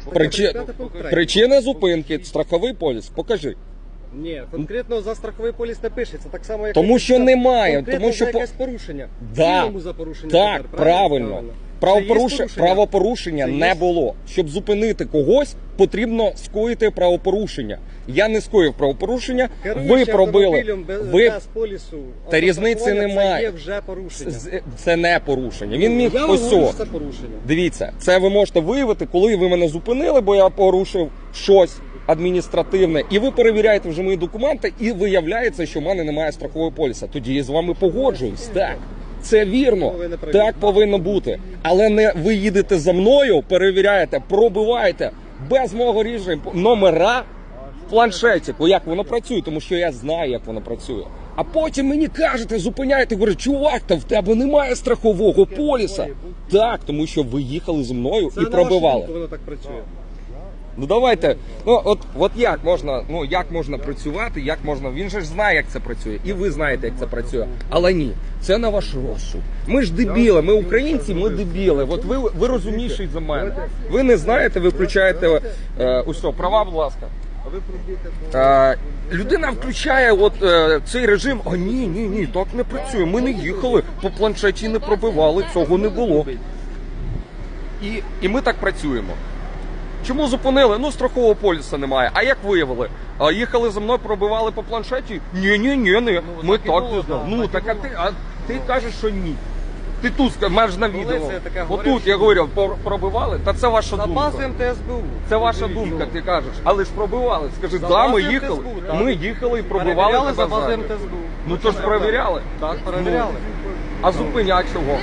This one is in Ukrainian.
Причи... Причина зупинки, страховий поліс. Покажи. Ні, конкретно за страховий поліс не пишеться, так само як Тому що немає, конкретно тому що за по- якесь порушення. Да. Цілому за порушення. Так, тепер, правильно. Це Правопорушення є- не було. Щоб зупинити когось, потрібно скоїти правопорушення. Я не скоїв правопорушення. Керуючи Ви пробили. Ви... без полісу. Та різниці немає. Це є вже порушення. Це не порушення. Він міг Я ось говорю, це порушення. Дивіться, це ви можете виявити, коли ви мене зупинили, бо я порушив щось адміністративне, і ви перевіряєте вже мої документи, і виявляється, що в мене немає страхового поліса. Тоді я з вами погоджуюсь. Так. Це вірно, так повинно бути. Але не ви їдете за мною, перевіряєте, пробиваєте без мого рішення номера в планшеті. Як воно працює, тому що я знаю, як воно працює. А потім мені кажете, зупиняєте, говорите, чувак, та в тебе немає страхового поліса. Так, тому що ви їхали зі мною і пробивали. воно так працює. Ну давайте. Ну от, от як можна, ну як можна працювати, як можна. Він же ж знає, як це працює, і ви знаєте, як це працює. Але ні, це на ваш розсуд. Ми ж дебіли, ми українці, ми дебіли. От ви, ви розумніші за мене. Ви не знаєте, ви включаєте е, усе, права, будь ласка. Е, людина включає от е, цей режим. А ні, ні, ні, так не працює. Ми не їхали по планшеті, не пробивали, цього не було. І, і ми так працюємо. Чому зупинили? Ну, страхового поліса немає. А як виявили? А їхали за мною, пробивали по планшеті? Ні, ні, ні, ні. Ми так і так було, не знали. да, Ну так так і а ти, а ти кажеш, що ні. Ти тут ска- маєш на відео. це таке говорив, Отут я що- говорю, пор- пробивали. Та це ваша думка. базою МТСБУ. Це ваша думка, ти кажеш. Але ж пробивали. Скажи, За да, ми базою їхали. МТСБУ, так. Ми їхали і пробивали Перевіряли тебе за базою ззаду. МТСБУ. Ну то ж перевіряли. Так, перевіряли. А зупинять чого?